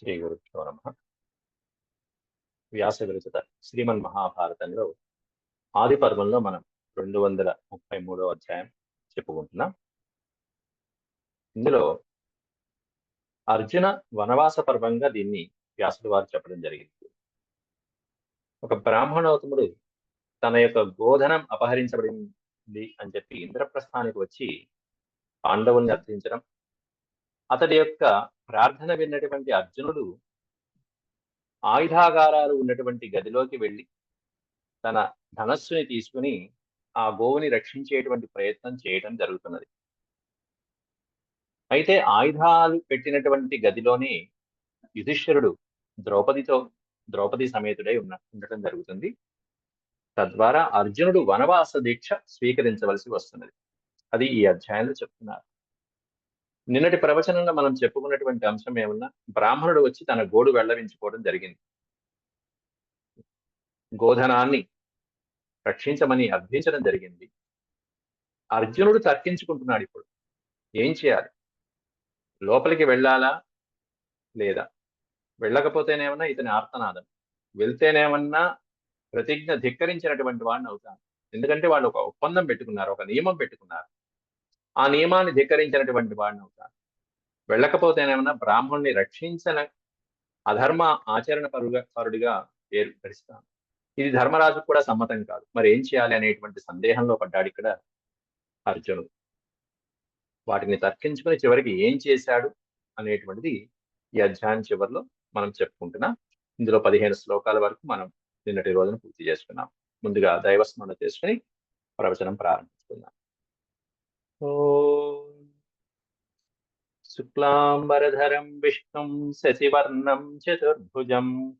శ్రీ గురుభ్యో నమ. వ్యాస విరచిత శ్రీమన్ మహాభారతంలో ఆది పర్వంలో మనం రెండు వందల ముప్పై మూడో అధ్యాయం చెప్పుకుంటున్నాం. ఇందులో అర్జున వనవాస పర్వంగా దీన్ని వ్యాసుడు వారు చెప్పడం జరిగింది. ఒక బ్రాహ్మణోత్తముడు తన యొక్క గోధనం అపహరించబడింది అని చెప్పి ఇంద్రప్రస్థానికి వచ్చి పాండవుల్ని అర్థించడం అతడి యొక్క ప్రార్థన విన్నటువంటి అర్జునుడు ఆయుధాగారాలు ఉన్నటువంటి గదిలోకి వెళ్ళి తన ధనస్సుని తీసుకుని ఆ గోవుని రక్షించేటువంటి ప్రయత్నం చేయడం జరుగుతున్నది. అయితే ఆయుధాలు పెట్టినటువంటి గదిలోనే యుధిష్ఠరుడు ద్రౌపదితో ద్రౌపది సమేతుడై ఉన్న ఉండటం జరుగుతుంది. తద్వారా అర్జునుడు వనవాస దీక్ష స్వీకరించవలసి వస్తున్నది. అది ఈ అధ్యాయంలో చెప్తున్నారు. నిన్నటి ప్రవచనంలో మనం చెప్పుకున్నటువంటి అంశం ఏమన్నా? బ్రాహ్మణుడు వచ్చి తన గోడు వెళ్ళవించుకోవడం జరిగింది. గోధనాన్ని రక్షించమని అర్థించడం జరిగింది. అర్జునుడు తర్కించుకుంటున్నాడు ఇప్పుడు. ఏం చేయాలి? లోపలికి వెళ్ళాలా? లేదా? వెళ్ళకపోతేనేమన్నా ఇతని ఆర్తనాదం. వెళ్తేనేమన్నా ప్రతిజ్ఞ ధిక్కరించినటువంటి వాడిని అవుతాను ఎందుకంటే వాళ్ళు ఒక ఒప్పందం పెట్టుకున్నారు ఒక నియమం పెట్టుకున్నారు. ఆ నియమాన్ని ధిక్కరించినటువంటి వాడిని అవుతాను వెళ్ళకపోతేనేమన్నా బ్రాహ్మణ్ణి రక్షించిన అధర్మ ఆచరణ పరుగా పరుడిగా పేరు ధరిస్తాను. ఇది ధర్మరాజుకు కూడా సమ్మతం కాదు. మరి ఏం చేయాలి అనేటువంటి సందేహంలో పడ్డాడు ఇక్కడ అర్జునుడు. వాటిని తర్కించుకుని చివరికి ఏం చేశాడు అనేటువంటిది ఈ అధ్యాయం చివరిలో మనం చెప్పుకుంటున్నాం. ఇందులో పదిహేను శ్లోకాల వరకు మనం నిన్నటి రోజున పూర్తి చేసుకున్నాం. ముందుగా దైవస్మరణ చేసుకుని ప్రవచనం ప్రారంభించుకుందాం. शुक्लाम्बरधरं विष्णुं चतुर्भुज प्रसन्न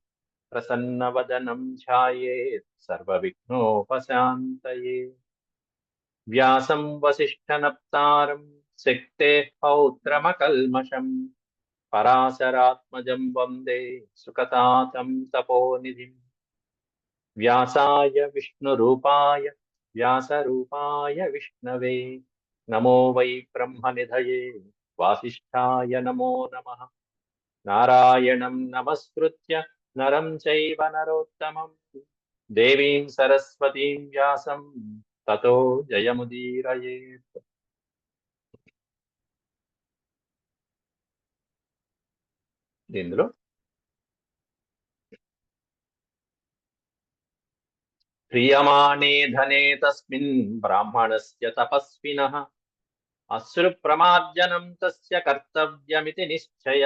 प्रसन्नवदनं ध्यायेत् सर्वविघ्नोपशान्तये। वसीष्ठ वसिष्ठनप्तारं शक्तेः पौत्रमकल्मषम् पराशरात्मज वंदे सुकतातं तपोनिधि। व्यासा विष्णु व्यासूपा विष्णवे। నమో వై బ్రహ్మనిధయే వాసిష్ఠాయ నమో నమ. నారాయణం నమస్కృత్య నరం చైవ నరోత్తమం. దేవీం సరస్వతీం వ్యాసం తతో జయముదీరయేత్. ఇందులో? ప్రియమాణే ధనే తస్మిన్ బ్రాహ్మణస్య తపస్విన. అశ్రు ప్రమార్జనం తస్య కర్తవ్యమితి నిశ్చయ.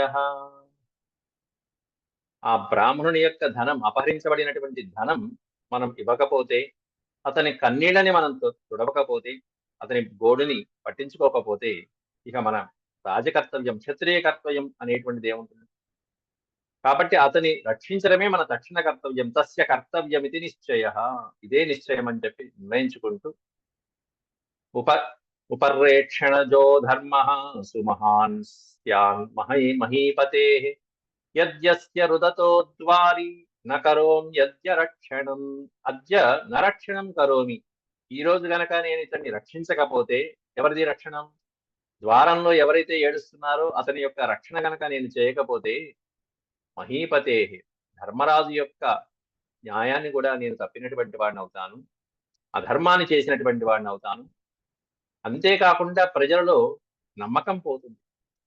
ఆ బ్రాహ్మణుని యొక్క ధనం అపహరించబడినటువంటి ధనం మనం ఇవ్వకపోతే అతని కన్నీళ్ళని మనం తుడవకపోతే అతని గోడుని పట్టించుకోకపోతే ఇక మన రాజకర్తవ్యం క్షత్రియ కర్తవ్యం అనేటువంటిది ఏముంటుంది కాబట్టి అతని రక్షించడమే మన దక్షిణ కర్తవ్యం తస్య కర్తవ్యమితి నిశ్చయ. ఇదే నిశ్చయం అని చెప్పి నిర్ణయించుకుంటూ ఉప ఉపర్రేక్షణజో ధర్మ సుమహాన్ స్యాన్ మహీ మహీపతే యద్యస్య రుదతో ద్వారి న కరోం యద్య రక్షణం అద్య నరక్షణం కరోమి. ఈ రోజు గనక నేను ఇతన్ని రక్షించకపోతే ఎవరిది రక్షణం? ద్వారంలో ఎవరైతే ఏడుస్తున్నారో అతని యొక్క రక్షణ గనక నేను చేయకపోతే మహీపతే ధర్మరాజు యొక్క న్యాయాన్ని కూడా నేను తప్పినటువంటి వాడిని అవుతాను అధర్మాన్ని చేసినటువంటి వాడిని అవుతాను అంతేకాకుండా ప్రజలలో నమ్మకం పోతుంది.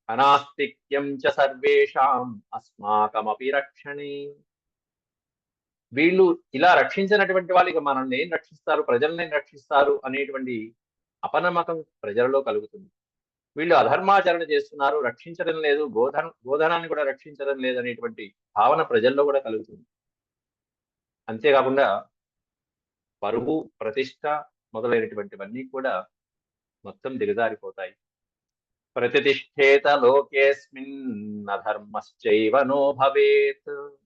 అనాస్తిక్యం చ సర్వేషాం అస్మాకమపి రక్షణే. వీళ్ళు ఇలా రక్షించినటువంటి వాళ్ళు ఇక మనల్ని ఏం రక్షిస్తారు? ప్రజల్ని రక్షిస్తారు? అనేటువంటి అపనమ్మకం ప్రజలలో కలుగుతుంది. వీళ్ళు అధర్మాచరణ చేస్తున్నారు రక్షించడం లేదు గోధన గోధనాన్ని కూడా రక్షించడం లేదు అనేటువంటి భావన ప్రజల్లో కూడా కలుగుతుంది. అంతేకాకుండా పరువు ప్రతిష్ట మొదలైనటువంటివన్నీ కూడా మొత్తం దిగజారిపోతాయి. ప్రతిష్టేత లోకేస్మిన్ అధర్మశ్చైవ నో భవేత్.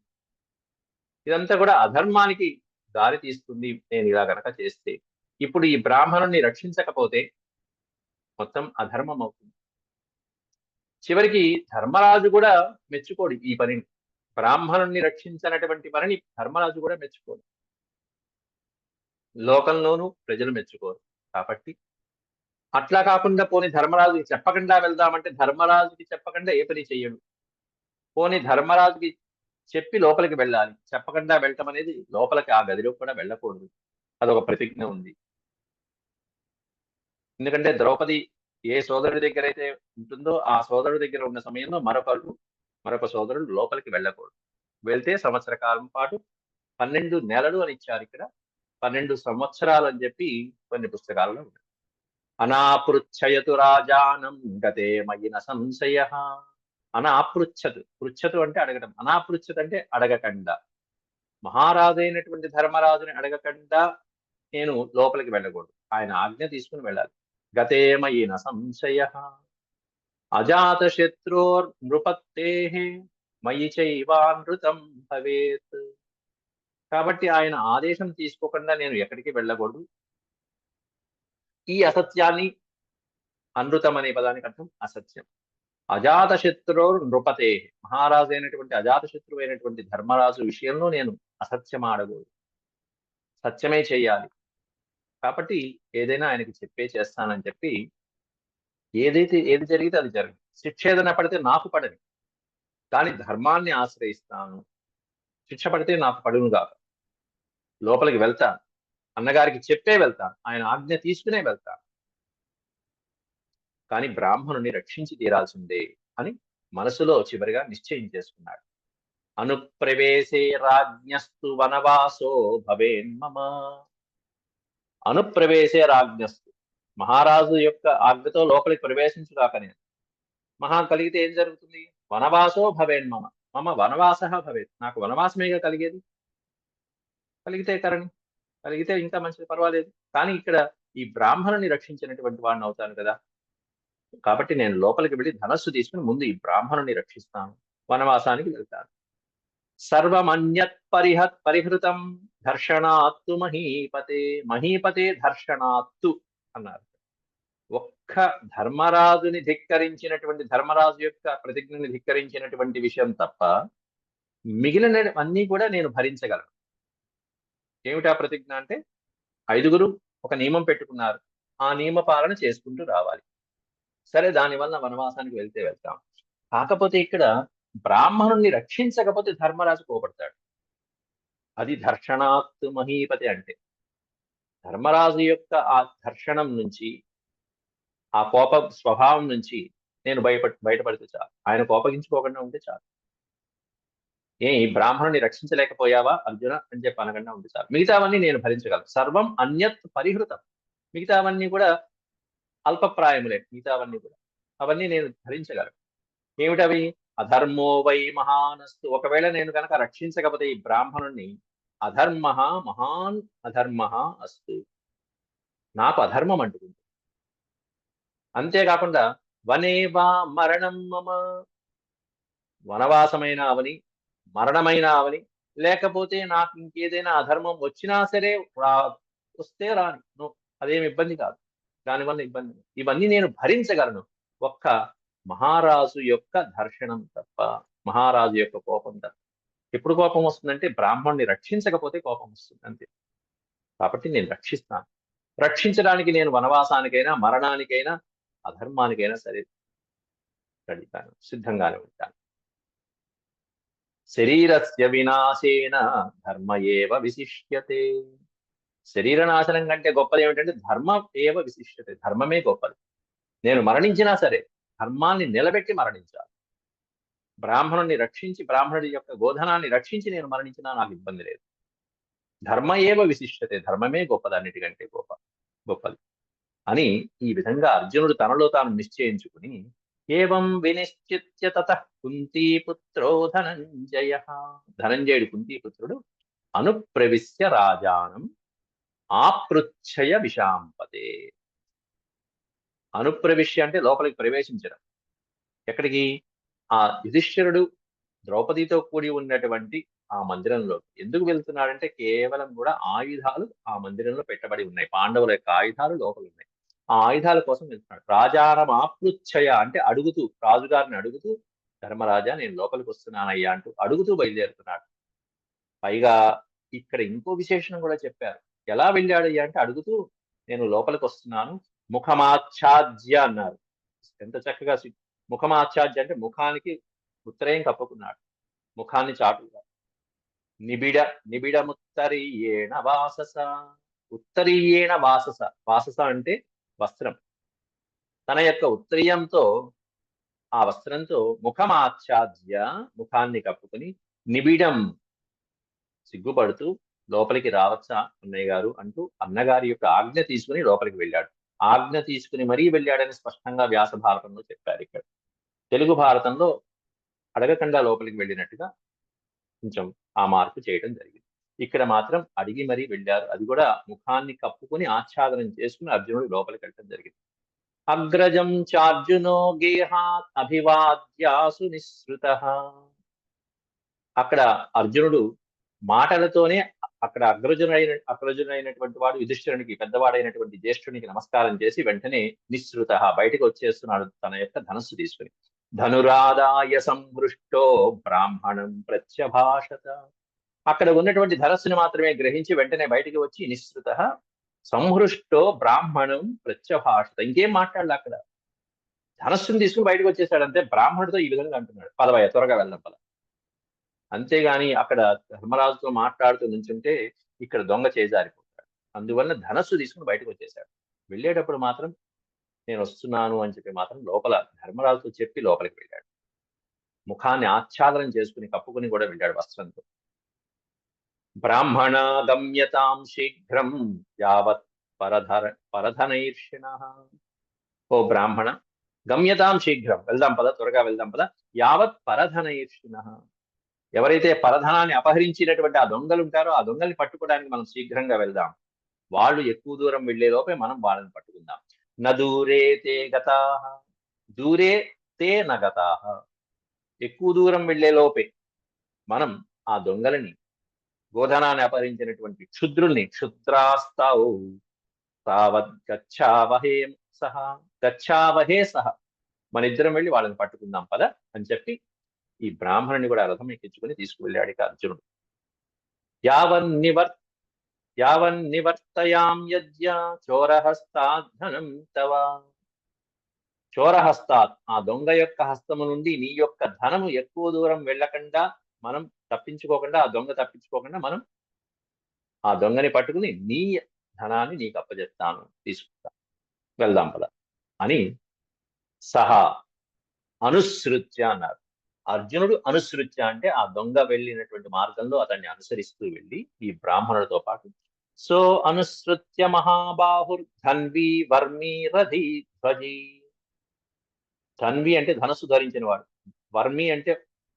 ఇదంతా కూడా అధర్మానికి దారి తీస్తుంది నేను ఇలా గనక చేస్తే. ఇప్పుడు ఈ బ్రాహ్మణుని రక్షించకపోతే మొత్తం అధర్మం అవుతుంది చివరికి ధర్మరాజు కూడా మెచ్చుకోడు ఈ పనిని. బ్రాహ్మణుణ్ణి రక్షించినటువంటి పనిని ధర్మరాజు కూడా మెచ్చుకోడు. లోకంలోనూ ప్రజలు మెచ్చుకోరు. కాబట్టి అట్లా కాకుండా పోని ధర్మరాజుకి చెప్పకుండా వెళ్దామంటే ధర్మరాజుకి చెప్పకుండా ఏ పని చెయ్యడు. పోని ధర్మరాజుకి చెప్పి లోపలికి వెళ్ళాలి. చెప్పకుండా వెళ్ళటం అనేది లోపలికి ఆ గదిలో కూడా వెళ్ళకూడదు. అదొక ప్రతిజ్ఞ ఉంది. ఎందుకంటే ద్రౌపది ఏ సోదరుడి దగ్గర అయితే ఉంటుందో ఆ సోదరుడి దగ్గర ఉన్న సమయంలో మరొకరు మరొక సోదరుడు లోపలికి వెళ్ళకూడదు. వెళ్తే సంవత్సర కాలం పాటు పన్నెండు నెలలు అని ఇచ్చారు ఇక్కడ. పన్నెండు సంవత్సరాలు అని చెప్పి కొన్ని పుస్తకాలలో ఉన్నాయి. అనాపృచ్ఛయతు రాజానం గతే మయిన సంశయ. అనాపృచ్ఛతు పృచ్ఛతు అంటే అడగడం అనాపృచ్ఛత అంటే అడగకుండా. మహారాజు అయినటువంటి ధర్మరాజుని అడగకుండా నేను లోపలికి వెళ్ళకూడదు. ఆయన ఆజ్ఞ తీసుకుని వెళ్ళాలి. గతేమయిన సంశయ. అజాత శత్రోర్ నృపత్తే మయి చైవానృతం భవేత్. కాబట్టి ఆయన ఆదేశం తీసుకోకుండా నేను ఎక్కడికి వెళ్ళకూడదు. ఈ అసత్యాన్ని అనృతం అనే పదానికి అర్థం అసత్యం. అజాతశత్రువు నృపతే. మహారాజు అయినటువంటి అజాతశత్రువు అయినటువంటి ధర్మరాజు విషయంలో నేను అసత్యం ఆడకూడదు. సత్యమే చేయాలి. కాబట్టి ఏదైనా ఆయనకి చెప్పే చేస్తానని చెప్పి ఏదైతే ఏది జరిగితే అది జరగదు. శిక్ష ఏదైనా పడితే నాకు పడని. కానీ ధర్మాన్ని ఆశ్రయిస్తాను. శిక్ష పడితే నాకు పడును కాక లోపలికి వెళ్తాను. అన్నగారికి చెప్పే వెళ్తాను. ఆయన ఆజ్ఞ తీసుకునే వెళ్తాను. కానీ బ్రాహ్మణుని రక్షించి తీరాల్సిందే అని మనసులో చివరిగా నిశ్చయం చేసుకున్నాడు. అనుప్రవేశే రాజ్ఞస్తు వనవాసో భవేన్మమ అనుప్రవేశే రాజ్ఞస్తు మహారాజు యొక్క ఆజ్ఞతో లోపలికి ప్రవేశించుగాక నేను. మహా కలిగితే ఏం జరుగుతుంది? వనవాసో భవేన్మమ మమ. వనవాస భవేత్. నాకు వనవాసమేగా కలిగేది? కలిగితే కరణి కలిగితే ఇంకా మంచిది పర్వాలేదు. కానీ ఇక్కడ ఈ బ్రాహ్మణుని రక్షించినటువంటి వాడిని అవుతాను కదా. కాబట్టి నేను లోపలికి వెళ్ళి ధనస్సు తీసుకుని ముందు ఈ బ్రాహ్మణుని రక్షిస్తాను. వనవాసానికి వెళ్తాను. సర్వమన్యత్ పరిహత్ పరిహృతం ధర్షణాత్తు మహీపతే మహీపతే ధర్షణాత్తు అన్నారు. ఒక్క ధర్మరాజుని ధిక్కరించినటువంటి ధర్మరాజు యొక్క ప్రతిజ్ఞని ధిక్కరించినటువంటి విషయం తప్ప మిగిలిన అన్నీ కూడా నేను భరించగలను. ఏమిటా ప్రతిజ్ఞ అంటే ఐదుగురు ఒక నియమం పెట్టుకున్నారు. ఆ నియమ పాలన చేసుకుంటూ రావాలి. సరే దానివల్ల వనవాసానికి వెళ్తే వెళ్తాం. కాకపోతే ఇక్కడ బ్రాహ్మణుణ్ణి రక్షించకపోతే ధర్మరాజు కోపడతాడు. అది ధర్షణాత్ మహీపతి అంటే. ధర్మరాజు యొక్క ఆ ధర్షణం నుంచి ఆ కోప స్వభావం నుంచి నేను బయట బయటపడితే చాలు. ఆయన కోపగించుకోకుండా ఉంటే చాలు. ఏ బ్రాహ్మణుని రక్షించలేకపోయావా అర్జున అని చెప్పి అనకుండా ఉంది సార్. మిగతావన్నీ నేను భరించగలను. సర్వం అన్యత్ పరిహృతం. మిగతావన్నీ కూడా అల్పప్రాయములే. మిగతావన్నీ కూడా. అవన్నీ నేను భరించగలను. ఏమిటవి? అధర్మో వై మహానస్తు. ఒకవేళ నేను కనుక రక్షించకపోతే ఈ బ్రాహ్మణుణ్ణి అధర్మ మహాన్ అధర్మ అస్తు. నాకు అధర్మం అంటుకుంది. అంతేకాకుండా వనేవా మరణం మమ? వనవాసమైన అవని మరణమైనావని లేకపోతే నాకు ఇంకేదైనా అధర్మం వచ్చినా సరే రా వస్తే రాని. అదేమి ఇబ్బంది కాదు. దానివల్ల ఇబ్బంది ఇవన్నీ నేను భరించగలను. ఒక్క మహారాజు యొక్క దర్శనం తప్ప మహారాజు యొక్క కోపం తప్ప. ఎప్పుడు కోపం వస్తుందంటే బ్రాహ్మణ్ణి రక్షించకపోతే కోపం వస్తుంది అంతే. కాబట్టి నేను రక్షిస్తాను. రక్షించడానికి నేను వనవాసానికైనా మరణానికైనా అధర్మానికైనా సరే కడితాను సిద్ధంగానే ఉంటాను. శరీరస్య వినాశేన ధర్మ ఏవ విశిష్యతే శరీర నాశనం కంటే గొప్పది ఏమిటంటే ధర్మం ఏవ విశిష్యతే ధర్మమే గొప్పది. నేను మరణించినా సరే ధర్మాన్ని నిలబెట్టి మరణించాలి. బ్రాహ్మణుని రక్షించి బ్రాహ్మణుడి యొక్క గోధనాన్ని రక్షించి నేను మరణించినా నాకు ఇబ్బంది లేదు. ధర్మ ఏవ విశిష్టతే ధర్మమే గొప్పది అన్నిటికంటే గొప్ప గొప్పది. అని ఈ విధంగా అర్జునుడు తనలో తాను నిశ్చయించుకుని ఏవం వినిశ్చిత్య తత కుంతీపుత్రో ధనంజయ. ధనంజయుడు కుంతీపుత్రుడు అనుప్రవిశ్య రాజానం ఆపృచ్ఛయ విషాంపదే అనుప్రవిశ్య అంటే లోపలికి ప్రవేశించడం. ఎక్కడికి? ఆ యుధిష్ఠిరుడు ద్రౌపదితో కూడి ఉన్నటువంటి ఆ మందిరంలో ఎందుకు వెళ్తున్నాడంటే కేవలం కూడా ఆయుధాలు ఆ మందిరంలో పెట్టబడి ఉన్నాయి. పాండవుల యొక్క ఆయుధాలు లోపల ఉన్నాయి ఆ ఆయుధాల కోసం వెళ్తున్నాడు. రాజానం ఆపృచ్ఛయ అంటే అడుగుతూ రాజుగారిని అడుగుతూ ధర్మరాజా నేను లోపలికి వస్తున్నానయ్యా అంటూ అడుగుతూ బయలుదేరుతున్నాడు. పైగా ఇక్కడ ఇంకో విశేషణం కూడా చెప్పారు. ఎలా వెళ్ళాడయ్యా? అంటే అడుగుతూ నేను లోపలికి వస్తున్నాను. ముఖమాచ్ఛాద్య అన్నారు. ఎంత చక్కగా ముఖమాచ్ఛాద్య అంటే ముఖానికి ఉత్తరేయం కప్పుకున్నాడు. ముఖాన్ని చాటుగా నిబిడ నిబిడముత్తరీయేణ వాసస ఉత్తరీయేణ వాసస. వాసస అంటే వస్త్రం. తన యొక్క ఉత్తరీయంతో ఆ వస్త్రంతో ముఖమాచ్ఛాద్య ముఖాన్ని కప్పుకుని నిబిడం సిగ్గుపడుతూ లోపలికి రావచ్చా అన్నయ్య గారు అంటూ అన్నగారి యొక్క ఆజ్ఞ తీసుకుని లోపలికి వెళ్ళాడు. ఆజ్ఞ తీసుకుని మరీ వెళ్ళాడని స్పష్టంగా వ్యాస భారతంలో చెప్పారు ఇక్కడ. తెలుగు భారతంలో అడగకుండా లోపలికి వెళ్ళినట్టుగా కొంచెం ఆ మార్పు చేయడం జరిగింది. ఇక్కడ మాత్రం అడిగి మరీ వెళ్ళారు. అది కూడా ముఖాన్ని కప్పుకుని ఆచ్ఛాదనం చేసుకుని అర్జునుడు లోపలికి వెళ్ళడం జరిగింది. అగ్రజం చార్జునో గేహాత్ అభివాద్యాసు నిశ్రుత అక్కడ అర్జునుడు మాటలతోనే అక్కడ అగ్రజునైన అగ్రజునైనటువంటి వాడు యుధిష్ఠిరునికి పెద్దవాడైనటువంటి జ్యేష్ఠునికి నమస్కారం చేసి వెంటనే నిశ్రుత బయటకు వచ్చేస్తున్నాడు తన యొక్క ధనస్సు తీసుకుని. ధనురాదాయ సంహృష్టో బ్రాహ్మణం ప్రత్యభాషత. అక్కడ ఉన్నటువంటి ధనస్సుని మాత్రమే గ్రహించి వెంటనే బయటికి వచ్చి నిశ్రుత సంహృష్టో బ్రాహ్మణం ప్రత్యభాషత. ఇంకేం మాట్లాడాలి అక్కడ? ధనస్సుని తీసుకుని బయటకు వచ్చేసాడంటే బ్రాహ్మణుడితో ఈ విధంగా అంటున్నాడు. పదవయ్య త్వరగా వెళ్ళడం పద. అంతేగాని అక్కడ ధర్మరాజుతో మాట్లాడుతూ నుంచుంటే ఇక్కడ దొంగ చేజారిపోతాడు. అందువల్ల ధనస్సు తీసుకుని బయటకు వచ్చేసాడు. వెళ్ళేటప్పుడు మాత్రం నేను వస్తున్నాను అని చెప్పి మాత్రం లోపల ధర్మరాజుతో చెప్పి లోపలికి వెళ్ళాడు. ముఖాన్ని ఆచ్ఛాదనం చేసుకుని కప్పుకుని కూడా వెళ్ళాడు వస్త్రంతో. బ్రాహ్మణ గమ్యతాం శీఘ్రం యావత్ పరధర పరధనైర్షిణ ఓ బ్రాహ్మణ గమ్యతాం శీఘ్రం వెళ్దాం పద త్వరగా వెళ్దాం పద యావత్ పరధనైర్షిణ ఎవరైతే పరధనాన్ని అపహరించినటువంటి ఆ దొంగలు ఉంటారో ఆ దొంగల్ని పట్టుకోవడానికి మనం శీఘ్రంగా వెళ్దాం. వాళ్ళు ఎక్కువ దూరం వెళ్ళేలోపే మనం వాళ్ళని పట్టుకుందాం. నదూరే తే గతా దూరే తే నగతా ఎక్కువ దూరం వెళ్ళేలోపే మనం ఆ దొంగలని గోధనాన్ని అపహరించినటువంటి క్షుద్రుల్ని క్షుద్రాస్తావు. తావద్ గచ్చావహే సహ గచ్చావహే సహ. మన ఇద్దరం వెళ్ళి వాళ్ళని పట్టుకుందాం పద అని చెప్పి ఈ బ్రాహ్మణుని కూడా రథం ఎక్కించుకుని తీసుకువెళ్ళాడు ఇక అర్జునుడు. యావన్ నివర్ యావన్ యజ్ఞ చోరహస్తాధనం తవ. చోరహస్తాత్ ఆ దొంగ యొక్క హస్తము నుండి నీ యొక్క ధనము ఎక్కువ దూరం వెళ్ళకుండా మనం తప్పించుకోకుండా ఆ దొంగ తప్పించుకోకుండా మనం ఆ దొంగని పట్టుకుని నీ ధనాన్ని నీకు అప్పచెప్తాను తీసుకుంటా. వెళ్దాం పద అని సహా అనుసృత్య అన్నారు. అర్జునుడు అనుసృత్య అంటే ఆ దొంగ వెళ్ళినటువంటి మార్గంలో అతన్ని అనుసరిస్తూ వెళ్ళి ఈ బ్రాహ్మణుడితో పాటు సో అనుసృత్య మహాబాహుర్ ధన్వి వర్మి రధి ధ్వజి. ధన్వి అంటే ధనస్సు ధరించిన వాడు వర్మి అంటే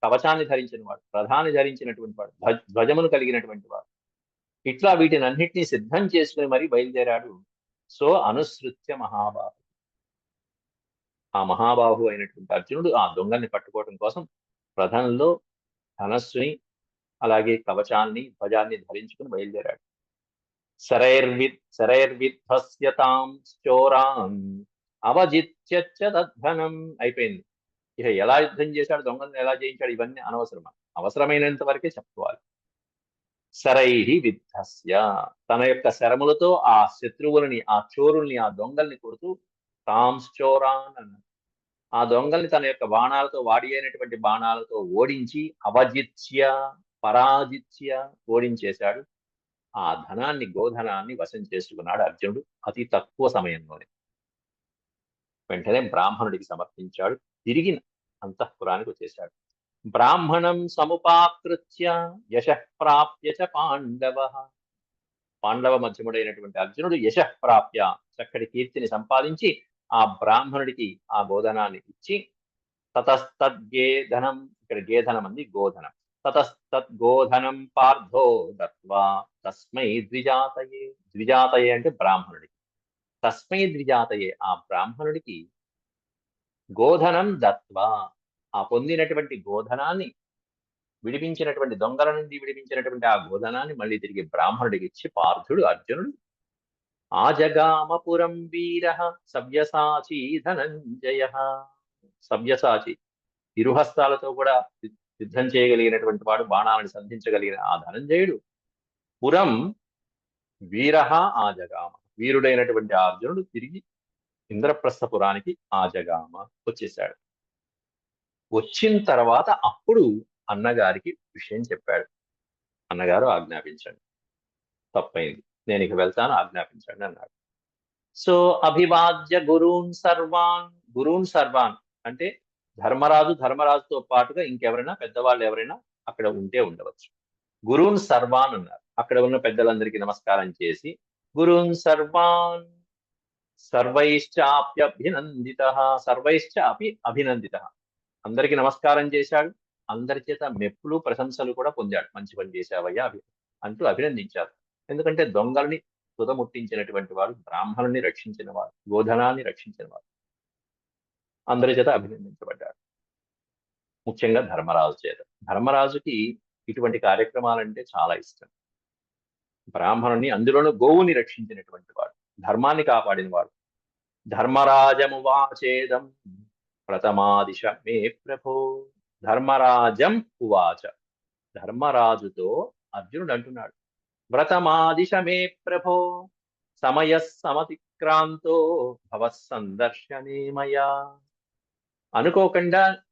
కవచాన్ని ధరించిన వాడు ప్రధాని ధరించినటువంటి వాడు ధ్వజమును కలిగినటువంటి వాడు. ఇట్లా వీటిని అన్నింటినీ సిద్ధం చేసుకుని మరీ బయలుదేరాడు. సో అనుసృత్య మహాబాహు. ఆ మహాబాహు అయినటువంటి అర్జునుడు ఆ దొంగల్ని పట్టుకోవడం కోసం ప్రధానంలో ధనస్సుని అలాగే కవచాన్ని ధ్వజాన్ని ధరించుకుని బయలుదేరాడు. శరైర్విద్ శరైర్విధ్వస్యతాం చోరాన్ అవజిత్యచ్చ తద్ధనం అయిపోయింది. ఇక ఎలా యుద్ధం చేశాడు దొంగలను ఎలా జయించాడు ఇవన్నీ అనవసరం అవసరమైనంత వరకే చెప్పుకోవాలి. సరైహి విద్ధస్య. తన యొక్క శరములతో ఆ శత్రువులని ఆ చోరుల్ని ఆ దొంగల్ని కొడుతూ తాంశ్చోరాన్ అన్నాడు. ఆ దొంగల్ని తన యొక్క బాణాలతో వాడి అయినటువంటి బాణాలతో ఓడించి అవజిత్య పరాజిత్య ఓడించేశాడు. ఆ ధనాన్ని గోధనాన్ని వశం చేసుకున్నాడు అర్జునుడు అతి తక్కువ సమయంలోనే. వెంటనే బ్రాహ్మణుడికి సమర్పించాడు. తిరిగి అంతఃపురానికి వచ్చేశాడు. బ్రాహ్మణం సముపాకృత్య యశ ప్రాప్య చ పాండవ. పాండవ మధ్యముడైనటువంటి అర్జునుడు యశ ప్రాప్య చక్కటి కీర్తిని సంపాదించి ఆ బ్రాహ్మణుడికి ఆ గోధనాన్ని ఇచ్చి తతస్తద్గేధనం ఇక్కడ గేధనం అంది గోధనం. తతస్తద్గోధనం పార్థో దత్వా తస్మై ద్విజాతయే. ద్విజాతయే అంటే బ్రాహ్మణుడికి. తస్మై ద్విజాతయే ఆ బ్రాహ్మణుడికి గోధనం దత్వా. ఆ పొందినటువంటి గోధనాన్ని విడిపించినటువంటి దొంగల నుండి విడిపించినటువంటి ఆ గోధనాన్ని మళ్ళీ తిరిగి బ్రాహ్మణుడికి ఇచ్చి పార్థుడు అర్జునుడు. ఆజగామపురం వీర సవ్యసాచి ధనంజయ. సవ్యసాచి ఇరుహస్తాలతో కూడా యుద్ధం చేయగలిగినటువంటి వాడు బాణాలను సంధించగలిగిన ఆ ధనంజయుడు. పురం వీర ఆజగామ. వీరుడైనటువంటి అర్జునుడు తిరిగి ఇంద్రప్రస్థపురానికి ఆజగామ వచ్చేశాడు. వచ్చిన తర్వాత అప్పుడు అన్నగారికి విషయం చెప్పాడు. అన్నగారు ఆజ్ఞాపించండి. తప్పైంది. నేను ఇక వెళ్తాను ఆజ్ఞాపించండి అన్నాడు. సో అభివాద్య గురూన్ సర్వాన్ గురూన్ సర్వాన్ అంటే ధర్మరాజు ధర్మరాజుతో పాటుగా ఇంకెవరైనా పెద్దవాళ్ళు ఎవరైనా అక్కడ ఉంటే ఉండవచ్చు. గురూన్ సర్వాన్ అన్నారు. అక్కడ ఉన్న పెద్దలందరికీ నమస్కారం చేసి గురూన్ సర్వాన్ సర్వైశ్చాప్యభినందిత సర్వైశ్చాపి అభినందిత. అందరికి నమస్కారం చేశాడు. అందరి చేత మెప్పులు ప్రశంసలు కూడా పొందాడు. మంచి పని చేశావయ్యా అభి అంటూ అభినందించారు. ఎందుకంటే దొంగల్ని తుదముట్టించినటువంటి వాడు బ్రాహ్మణుని రక్షించిన వాడు గోధనాన్ని రక్షించిన వాడు. అందరి చేత అభినందించబడ్డాడు. ముఖ్యంగా ధర్మరాజు చేత. ధర్మరాజుకి ఇటువంటి కార్యక్రమాలంటే చాలా ఇష్టం. బ్రాహ్మణుని అందులోనూ గోవుని రక్షించినటువంటి వాడు. ధర్మాన్ని కాపాడిన వాడు ధర్మరాజము వాచేదం ప్రథమాదిశ మే ప్రభో. ధర్మరాజం ఉవాచ. ధర్మరాజుతో అర్జునుడు అంటున్నాడు. వ్రతమాదిశ మే ప్రభో. సమయ సమతిక్రాంతో భవత్సందర్శనే మయా అనుకోకుండా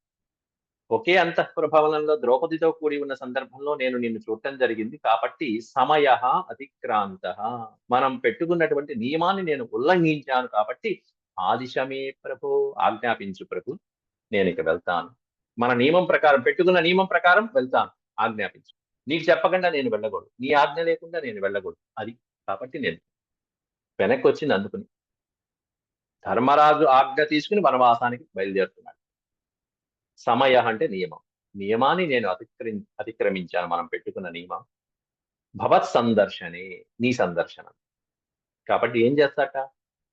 ఒకే అంతఃప్రభవనంలో ద్రౌపదితో కూడి ఉన్న సందర్భంలో నేను నిన్ను చూడటం జరిగింది కాబట్టి సమయ అతిక్రాంత. మనం పెట్టుకున్నటువంటి నియమాన్ని నేను ఉల్లంఘించాను కాబట్టి ఆదిశమే ప్రభు ఆజ్ఞాపించు ప్రభు నేను ఇక వెళ్తాను. మన నియమం ప్రకారం పెట్టుకున్న నియమం ప్రకారం వెళ్తాను ఆజ్ఞాపించు. నీకు చెప్పకుండా నేను వెళ్ళకూడదు. నీ ఆజ్ఞ లేకుండా నేను వెళ్ళకూడదు. అది కాబట్టి నేను వెనక్కి వచ్చింది అందుకుని. ధర్మరాజు ఆజ్ఞ తీసుకుని వనవాసానికి బయలుదేరుతున్నాడు. సమయ అంటే నియమం. నియమాన్ని నేను అతిక్రి అతిక్రమించాను. మనం పెట్టుకున్న నియమం. భవత్ సందర్శనే నీ సందర్శనం. కాబట్టి ఏం చేస్తాట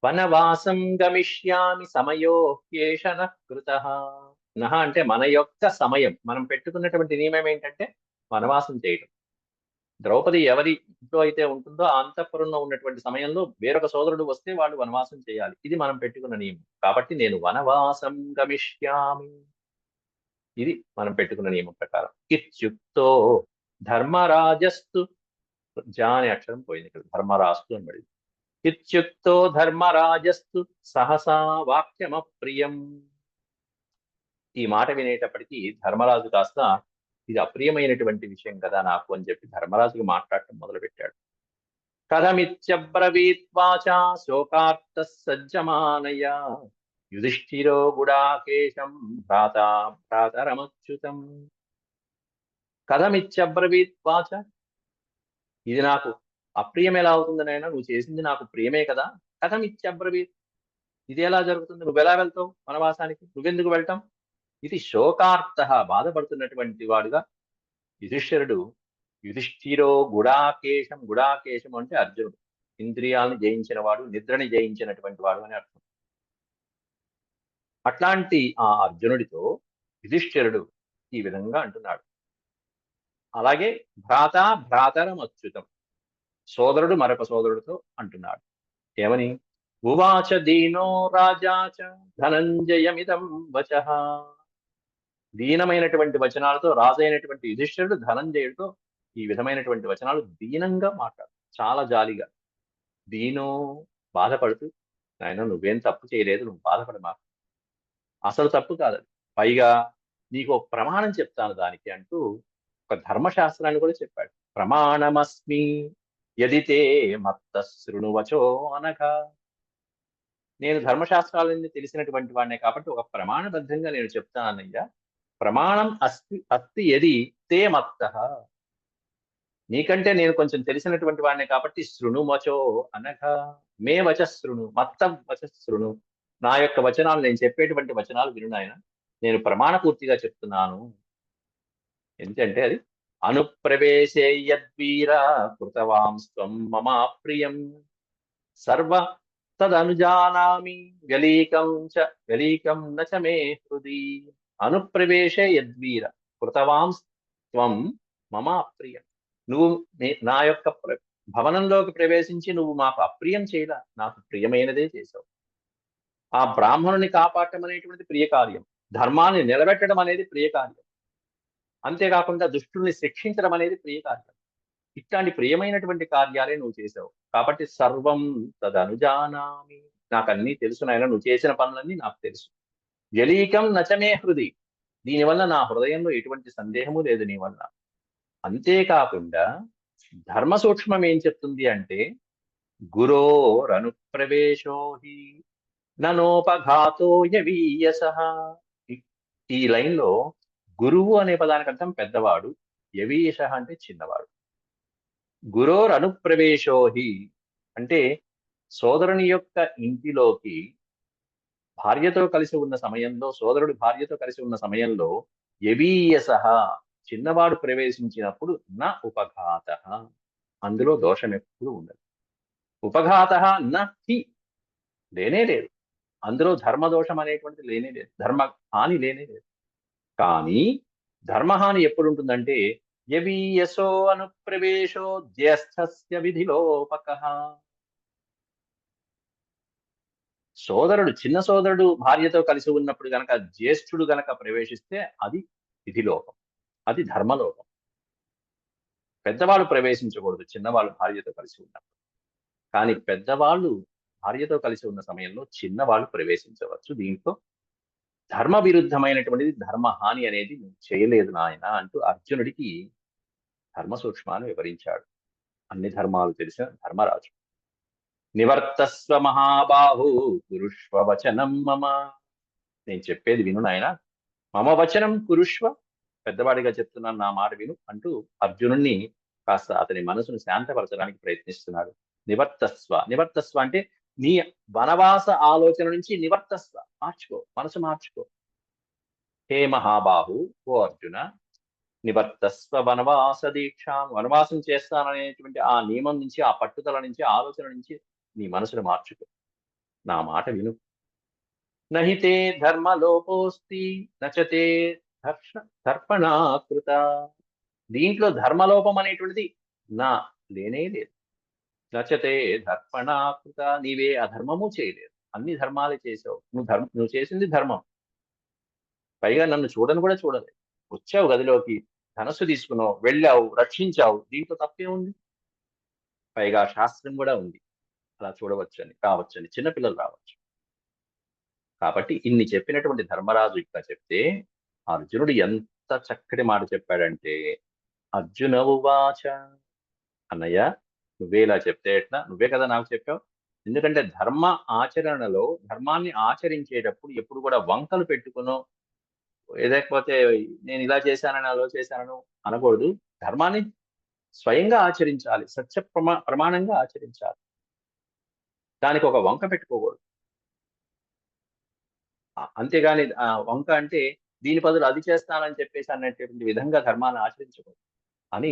వనవాసం గమిష్యామి సమయో కృత. నహ అంటే మన యొక్క సమయం. మనం పెట్టుకున్నటువంటి నియమం ఏంటంటే వనవాసం చేయటం. ద్రౌపది ఎవరి ఇంట్లో అయితే ఉంటుందో ఆ అంతఃపురంలో ఉన్నటువంటి సమయంలో వేరొక సోదరుడు వస్తే వాళ్ళు వనవాసం చేయాలి. ఇది మనం పెట్టుకున్న నియమం. కాబట్టి నేను వనవాసం గమిష్యామి. ఇది మనం పెట్టుకున్న నియమం ప్రకారం. ఇత్యుక్తో ధర్మరాజస్తు. జా అనే అక్షరం పోయింది ఇక్కడ. ధర్మరాస్తు అని పడింది. ఇత్యుక్తో ధర్మరాజస్తు సహసా వాక్యమప్రియం. ఈ మాట వినేటప్పటికీ ధర్మరాజు కాస్త ఇది అప్రియమైనటువంటి విషయం కదా నాకు అని చెప్పి ధర్మరాజుకి మాట్లాడటం మొదలుపెట్టాడు. కథమిత్యబ్రవీత్వాచా శోకార్త సజ్జమానయ. యుధిష్ఠిరో గుడాకేశం భ్రాత భ్రాతరమచ్యుతం. కథమిత్యబ్రవీత్వాచ ఇది నాకు అప్రియం ఎలా అవుతుంది నాయన? నువ్వు చేసింది నాకు ప్రియమే కదా? కథమిత్యబ్రవీత్ ఇది ఎలా జరుగుతుంది? నువ్వు ఎలా వెళ్తావు వనవాసానికి నువ్వెందుకు వెళ్తాం ఇది శోకార్త బాధపడుతున్నటువంటి వాడుగా యుధిష్ఠిరుడు యుధిష్ఠిరో గుడాకేశం గుడాకేశం అంటే అర్జునుడు. ఇంద్రియాలను జయించిన వాడు నిద్రని జయించినటువంటి వాడు అని అర్థం. అట్లాంటి ఆ అర్జునుడితో యుధిష్ఠిరుడు ఈ విధంగా అంటున్నాడు. అలాగే భ్రాత భ్రాతరం అచ్యుతం సోదరుడు మరొక సోదరుడితో అంటున్నాడు. ఏమని? ఉవాచ దీనో రాజాచ ధనంజయమిదం వచ. దీనమైనటువంటి వచనాలతో రాజైనటువంటి యుధిష్ఠిరుడు ధనంజయుడితో ఈ విధమైనటువంటి వచనాలు దీనంగా మాట్లాడు. చాలా జాలిగా. దీనో బాధపడుతూ నాయన నువ్వేం తప్పు చేయలేదు నువ్వు బాధపడమా అసలు తప్పు కాదు పైగా నీకు ప్రమాణం చెప్తాను దానికి అంటూ ఒక ధర్మశాస్త్రాన్ని కూడా చెప్పాడు. ప్రమాణమస్మి యదితే మత్త శృణువచో అనగా నేను ధర్మశాస్త్రాలన్నీ తెలిసినటువంటి వాడినే కాబట్టి ఒక ప్రమాణబద్ధంగా నేను చెప్తానయ్యా. ప్రమాణం అస్తి అస్తి ఎది తే మత్త. నీకంటే నేను కొంచెం తెలిసినటువంటి వాడినే కాబట్టి శృణుమచో అనగా మే వచ శృణు మత్తం వచ శృణు నా యొక్క వచనాలు నేను చెప్పేటువంటి వచనాలు విను నాయన. నేను ప్రమాణ పూర్తిగా చెప్తున్నాను. ఎందుకంటే అది అనుప్రవేశే యద్వీర కృతవాంస్వం మమ ప్రియం. సర్వ తదనుజానామి వ్యలీకం చ వ్యలీకం నచ మే హృది. అనుప్రవేశే యద్వీర కృతవాంస్ త్వం మమ అప్రియం నువ్వు నా యొక్క భవనంలోకి ప్రవేశించి నువ్వు మాకు అప్రియం చేయలా నాకు ప్రియమైనదే చేసావు. ఆ బ్రాహ్మణుని కాపాడటం అనేటువంటిది ప్రియకార్యం ధర్మాన్ని నిలబెట్టడం అనేది ప్రియ కార్యం. అంతేకాకుండా దుష్టుల్ని శిక్షించడం అనేది ప్రియ కార్యం. ఇట్లాంటి ప్రియమైనటువంటి కార్యాలే నువ్వు చేసావు. కాబట్టి సర్వం తదనుజానామి. నాకు అన్నీ తెలుసు నాయన నువ్వు చేసిన పనులన్నీ నాకు తెలుసు. జలీకం నచమే హృది. దీనివల్ల నా హృదయంలో ఎటువంటి సందేహము లేదు నీ వల్ల. అంతేకాకుండా ధర్మ సూక్ష్మం ఏం చెప్తుంది అంటే గురోరనుప్రవేశో హి ననోపఘాతో యవీయస ఈ లైన్లో గురువు అనే పదానికి అర్థం పెద్దవాడు యవీయస అంటే చిన్నవాడు. గురోర్ అనుప్రవేశోహి అంటే సోదరుని యొక్క ఇంటిలోకి భార్యతో కలిసి ఉన్న సమయంలో సోదరుడు భార్యతో కలిసి ఉన్న సమయంలో యవీయస చిన్నవాడు ప్రవేశించినప్పుడు నా ఉపఘాత. అందులో దోషం ఎప్పుడు ఉండదు. ఉపఘాత నా హి. లేనే లేదు. అందులో ధర్మదోషం అనేటువంటిది లేనే లేదు ధర్మ హాని లేనే లేదు కానీ ధర్మహాని ఎప్పుడు ఉంటుందంటే యవీయసో అనుప్రవేశో జ్యేష్ఠస్య విధిలోపక. సోదరుడు చిన్న సోదరుడు భార్యతో కలిసి ఉన్నప్పుడు గనక జ్యేష్ఠుడు గనక ప్రవేశిస్తే అది విధిలోపం అది ధర్మలోపం. పెద్దవాళ్ళు ప్రవేశించకూడదు చిన్నవాళ్ళు భార్యతో కలిసి ఉన్నప్పుడు. కానీ పెద్దవాళ్ళు భార్యతో కలిసి ఉన్న సమయంలో చిన్నవాళ్ళు ప్రవేశించవచ్చు. దీంతో ధర్మ విరుద్ధమైనటువంటిది ధర్మహాని అనేది నువ్వు చేయలేదు నాయన అంటూ అర్జునుడికి ధర్మ సూక్ష్మాన్ని వివరించాడు. అన్ని ధర్మాలు తెలిసిన ధర్మరాజు. నివర్తస్వ మహాబాహు కురుష్వ వచనం మమ. నేను చెప్పేది విను నాయన. మమ వచనం కురుష్వ. పెద్దవాడిగా చెప్తున్నాను నా మాట విను అంటూ అర్జునుణ్ణి కాస్త అతని మనసును శాంతపరచడానికి ప్రయత్నిస్తున్నాడు. నివర్తస్వ. నివర్తస్వ అంటే నీ వనవాస ఆలోచన నుంచి నివర్తస్వ మార్చుకో మనసు మార్చుకో. హే మహాబాహు ఓ అర్జున నివర్తస్వ వనవాస దీక్ష. వనవాసం చేస్తాననేటువంటి ఆ నియమం నుంచి ఆ పట్టుదల నుంచి ఆలోచన నుంచి నీ మనసును మార్చుకో. నా మాట విను. నహితే ధర్మలోపోస్తి నచతే దర్శ దర్పణాకృత దీంట్లో ధర్మలోపం అనేటువంటిది నా లేనే లేదు. నచ్చతే దర్పణాకృత నీవే అధర్మము చేయలేదు. అన్ని ధర్మాలు చేసావు. నువ్వు ధర్మం నువ్వు చేసింది ధర్మం. పైగా నన్ను చూడను కూడా చూడలేదు. వచ్చావు గదిలోకి ధనస్సు తీసుకున్నావు వెళ్ళావు రక్షించావు. దీంట్లో తప్పే ఉంది పైగా శాస్త్రం కూడా ఉంది. అలా చూడవచ్చని రావచ్చని చిన్నపిల్లలు రావచ్చు. కాబట్టి ఇన్ని చెప్పినటువంటి ధర్మరాజు ఇట్లా చెప్తే అర్జునుడు ఎంత చక్కటి మాట చెప్పాడంటే అర్జునవు వాచ అన్నయ్య నువ్వే ఇలా చెప్తే ఎట్లా? నువ్వే కదా నాకు చెప్పావు? ఎందుకంటే ధర్మ ఆచరణలో ధర్మాన్ని ఆచరించేటప్పుడు ఎప్పుడు కూడా వంకలు పెట్టుకునో లేకపోతే నేను ఇలా చేశానని అలా చేశానను అనకూడదు. ధర్మాన్ని స్వయంగా ఆచరించాలి సత్య ప్రమా ప్రమాణంగా ఆచరించాలి. దానికి ఒక వంక పెట్టుకోకూడదు. అంతేగాని వంక అంటే దీని బదులు అది చేస్తానని చెప్పేసి అన్నటువంటి విధంగా ధర్మాన్ని ఆచరించకూడదు. అని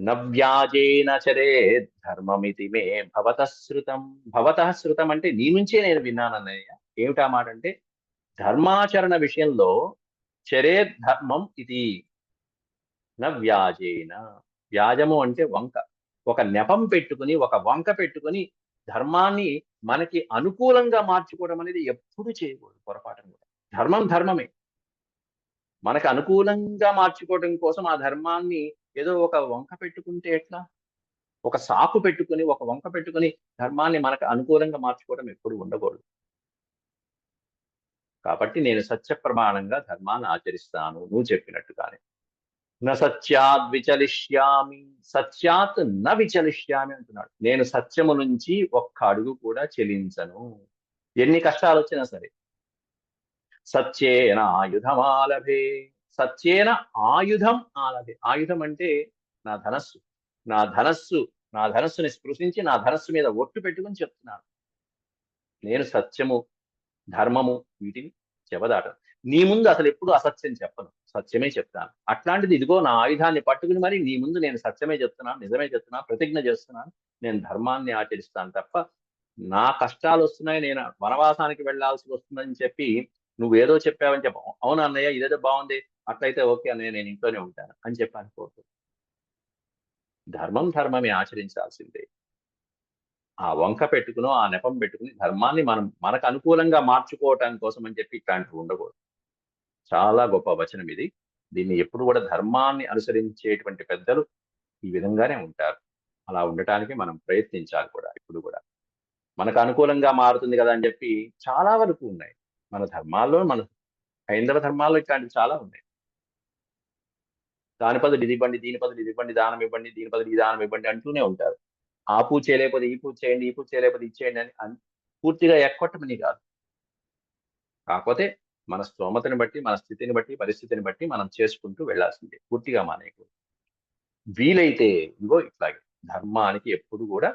నవ్యాజేన చరే ధర్మమితి మే భవత శృతం. భవత శృతం అంటే నీ నుంచే నేను విన్నాను అన్నయ్య ఏమిటా మాట అంటే ధర్మాచరణ విషయంలో చరే ధర్మం ఇది. నవ్యాజేన వ్యాజము అంటే వంక. ఒక నెపం పెట్టుకుని ఒక వంక పెట్టుకుని ధర్మాన్ని మనకి అనుకూలంగా మార్చుకోవడం అనేది ఎప్పుడు చేయకూడదు పొరపాటు కూడా. ధర్మం ధర్మమే. మనకు అనుకూలంగా మార్చుకోవడం కోసం ఆ ధర్మాన్ని ఏదో ఒక వంక పెట్టుకుంటే ఎట్లా? ఒక సాకు పెట్టుకుని ఒక వంక పెట్టుకుని ధర్మాన్ని మనకు అనుకూలంగా మార్చుకోవడం ఎప్పుడు ఉండకూడదు. కాబట్టి నేను సత్య ప్రమాణంగా ధర్మాన్ని ఆచరిస్తాను నువ్వు చెప్పినట్టుగానే. న సత్యాత్ విచలిష్యామి సత్యాత్ న విచలిష్యామి అంటున్నాడు. నేను సత్యము నుంచి ఒక్క అడుగు కూడా చెలించను. ఎన్ని కష్టాలు వచ్చినా సరే. సత్యేన ఆయుధమాలభే. సత్యేన ఆయుధం ఆలభే ఆయుధం అంటే నా ధనస్సు. నా ధనస్సు నా ధనస్సుని స్పృశించి నా ధనస్సు మీద ఒట్టు పెట్టుకుని చెప్తున్నాను. నేను సత్యము ధర్మము వీటిని చెబదాటను. నీ ముందు అసలు ఎప్పుడు అసత్యం చెప్పను. సత్యమే చెప్తాను. అట్లాంటిది ఇదిగో నా ఆయుధాన్ని పట్టుకుని మరి నీ ముందు నేను సత్యమే చెప్తున్నాను నిజమే చెప్తున్నాను ప్రతిజ్ఞ చేస్తున్నాను. నేను ధర్మాన్ని ఆచరిస్తాను తప్ప నా కష్టాలు వస్తున్నాయి నేను వనవాసానికి వెళ్ళాల్సి వస్తుందని చెప్పి నువ్వేదో చెప్పావని చెప్ప అవును అన్నయ్య? ఇదేదో బాగుంది. అట్లయితే ఓకే అని నేను ఇంట్లోనే ఉంటాను అని చెప్పి అనుకోవద్దు. ధర్మం ధర్మమే ఆచరించాల్సిందే. ఆ వంక పెట్టుకునో ఆ నెపం పెట్టుకుని ధర్మాన్ని మనం మనకు అనుకూలంగా మార్చుకోవటం కోసం అని చెప్పి ఇట్లాంటివి ఉండకూడదు. చాలా గొప్ప వచనం ఇది. దీన్ని ఎప్పుడు కూడా ధర్మాన్ని అనుసరించేటువంటి పెద్దలు ఈ విధంగానే ఉంటారు. అలా ఉండటానికి మనం ప్రయత్నించాలి కూడా ఇప్పుడు కూడా. మనకు అనుకూలంగా మారుతుంది కదా అని చెప్పి చాలా వరకు ఉన్నాయి. మన ధర్మాల్లో మన హైందవ ధర్మాల్లో ఇట్లాంటివి చాలా ఉన్నాయి. దాని బదులు ఇది ఇవ్వండి దీని బదులు ఇది ఇవ్వండి దానం ఇవ్వండి దీని బదులు ఈ దానం ఇవ్వండి అంటూనే ఉంటారు. ఆ పూజ చేయలేకపోతే ఈ పూజ చేయండి ఈ పూజ చేయలేకపోతే ఇచ్చేయండి అని పూర్తిగా ఎక్కొట్టమని కాదు. కాకపోతే మన స్తోమతని బట్టి మన స్థితిని బట్టి పరిస్థితిని బట్టి మనం చేసుకుంటూ వెళ్ళాల్సిందే పూర్తిగా మానేయకూడదు. వీలైతే ఇగో ఇట్లాగే ధర్మానికి ఎప్పుడు కూడా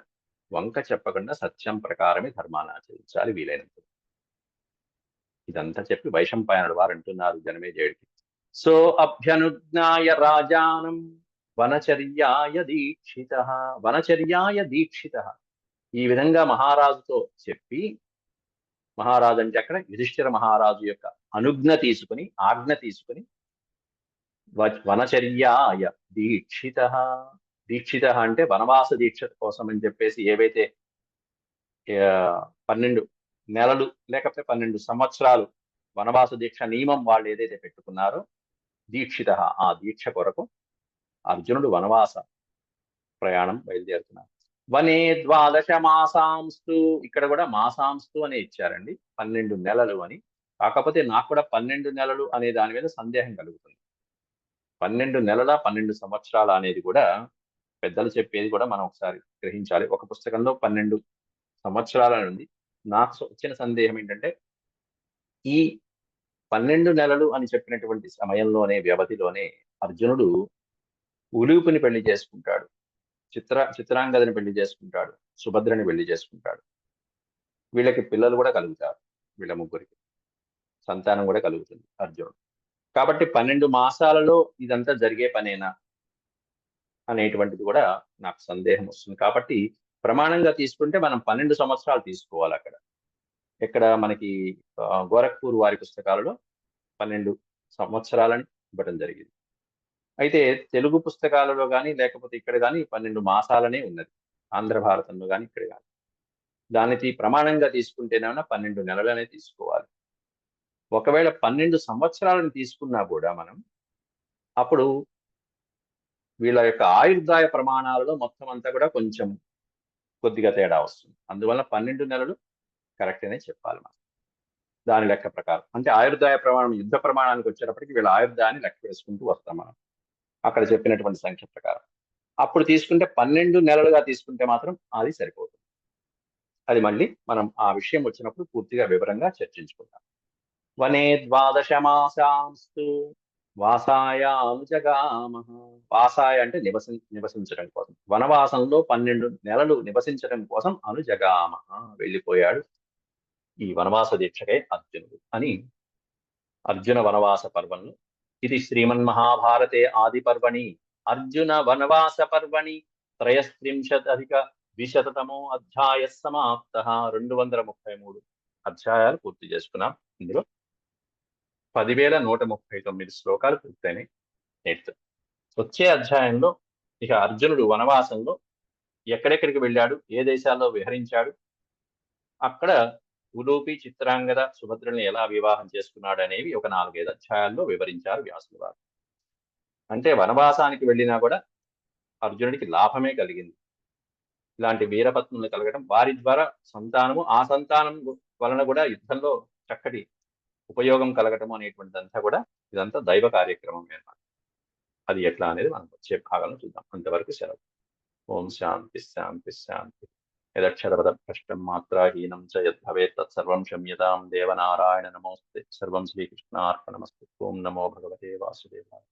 వంక చెప్పకుండా సత్యం ప్రకారమే ధర్మాన్ని ఆచరించాలి వీలైనంత ఇదంతా చెప్పి వైశంపాయనుడు వారు అంటున్నారు జనమేజయుడికి. సో అభ్యనుజ్ఞాయ రాజానం వనచర్యాయ దీక్షిత వనచర్యాయ దీక్షిత ఈ విధంగా మహారాజుతో చెప్పి మహారాజు అంటే అక్కడ యుధిష్ఠిర మహారాజు యొక్క అనుజ్ఞ తీసుకుని ఆజ్ఞ తీసుకుని వ- వనచర్యాయ దీక్షిత దీక్షిత అంటే వనవాస దీక్ష కోసం అని చెప్పేసి ఏవైతే పన్నెండు నెలలు లేకపోతే పన్నెండు సంవత్సరాలు వనవాస దీక్ష నియమం వాళ్ళు ఏదైతే పెట్టుకున్నారో దీక్షిత ఆ దీక్ష కొరకు అర్జునుడు వనవాస ప్రయాణం బయలుదేరుతున్నారు. వనే ద్వాదశ మాసాంస్తు ఇక్కడ కూడా మాసాంస్తు అని ఇచ్చారండి. పన్నెండు నెలలు అని. కాకపోతే నాకు కూడా పన్నెండు నెలలు అనే దాని మీద సందేహం కలుగుతుంది. పన్నెండు నెలల పన్నెండు సంవత్సరాల అనేది కూడా పెద్దలు చెప్పేది కూడా మనం ఒకసారి గ్రహించాలి. ఒక పుస్తకంలో పన్నెండు సంవత్సరాల నుండి నాకు వచ్చిన సందేహం ఏంటంటే ఈ పన్నెండు నెలలు అని చెప్పినటువంటి సమయంలోనే వ్యవధిలోనే అర్జునుడు ఉలూపుని పెళ్ళి చేసుకుంటాడు. చిత్ర చిత్రాంగదని పెళ్ళి చేసుకుంటాడు. సుభద్రని పెళ్ళి చేసుకుంటాడు. వీళ్ళకి పిల్లలు కూడా కలుగుతారు వీళ్ళ ముగ్గురికి. సంతానం కూడా కలుగుతుంది అర్జునుడు. కాబట్టి పన్నెండు మాసాలలో ఇదంతా జరిగే పనేనా అనేటువంటిది కూడా నాకు సందేహం వస్తుంది. కాబట్టి ప్రమాణంగా తీసుకుంటే మనం పన్నెండు సంవత్సరాలు తీసుకోవాలి అక్కడ. ఇక్కడ మనకి గోరఖ్పూర్ వారి పుస్తకాలలో పన్నెండు సంవత్సరాలని ఇవ్వడం జరిగింది. అయితే తెలుగు పుస్తకాలలో కానీ లేకపోతే ఇక్కడ కానీ పన్నెండు మాసాలనే ఉన్నది. ఆంధ్ర భారతంలో కానీ ఇక్కడ కానీ దానికి ప్రమాణంగా తీసుకుంటేనేమన్నా పన్నెండు నెలలనే తీసుకోవాలి. ఒకవేళ పన్నెండు సంవత్సరాలను తీసుకున్నా కూడా మనం అప్పుడు వీళ్ళ యొక్క ఆయుర్దాయ ప్రమాణాలలో మొత్తం అంతా కూడా కొంచెం కొద్దిగా తేడా వస్తుంది. అందువల్ల పన్నెండు నెలలు కరెక్ట్ అనే చెప్పాలి మనం. దాని లెక్క ప్రకారం. అంటే ఆయుర్దాయ ప్రమాణం యుద్ధ ప్రమాణానికి వచ్చేటప్పటికి వీళ్ళ ఆయుర్దాయాన్ని లెక్క వేసుకుంటూ వస్తాం మనం. అక్కడ చెప్పినటువంటి సంఖ్య ప్రకారం. అప్పుడు తీసుకుంటే పన్నెండు నెలలుగా తీసుకుంటే మాత్రం అది సరిపోతుంది అది మళ్ళీ మనం ఆ విషయం వచ్చినప్పుడు పూర్తిగా వివరంగా చర్చించుకుందాం వనే ద్వాదశ మాసాంస్తు వాసాయ అనుజగామ వాసాయ అంటే నివసి నివసించడం కోసం. వనవాసంలో పన్నెండు నెలలు నివసించడం కోసం అనుజగామ వెళ్ళిపోయాడు ఈ వనవాస దీక్షకై అర్జునుడు అని అర్జున వనవాస పర్వంలో ఇది శ్రీమన్మహాభారతే ఆది పర్వణి అర్జున వనవాస పర్వణి. త్రయస్త్రింశదధిక ద్విశతమో అధ్యాయ సమాప్త. రెండు వందల ముప్పై మూడు అధ్యాయాలు పూర్తి చేసుకున్నాం. ఇందులో పదివేల నూట ముప్పై తొమ్మిది శ్లోకాలు పూర్తయినాయి. నేటితో వచ్చే అధ్యాయంలో ఇక అర్జునుడు వనవాసంలో ఎక్కడెక్కడికి వెళ్ళాడు? ఏ దేశాల్లో విహరించాడు? అక్కడ ఉలూపి చిత్రాంగద సుభద్రని ఎలా వివాహం చేసుకున్నాడు అనేవి ఒక నాలుగైదు అధ్యాయాల్లో వివరించారు వ్యాసుల వారు. అంటే వనవాసానికి వెళ్ళినా కూడా అర్జునుడికి లాభమే కలిగింది. ఇలాంటి వీరపత్నులు కలగడం వారి ద్వారా సంతానము ఆ సంతానం వలన కూడా యుద్ధంలో చక్కటి ఉపయోగం కలగటము అనేటువంటిదంతా కూడా ఇదంతా దైవ కార్యక్రమం ఏర్పాటు అది ఎట్లా అనేది మనం వచ్చే భాగంలో చూద్దాం. అంతవరకు సెలవు. ఓం శాంతి శాంతి శాంతి. యదక్షరపద భ్రష్టం మాత్రాహీనం చ యద్భవేత్ తత్సర్వం క్షమ్యతాం దేవనారాయణ నమోస్తే సర్వం శ్రీకృష్ణార్పణమస్తు ఓం నమో భగవతే వాసుదేవాయ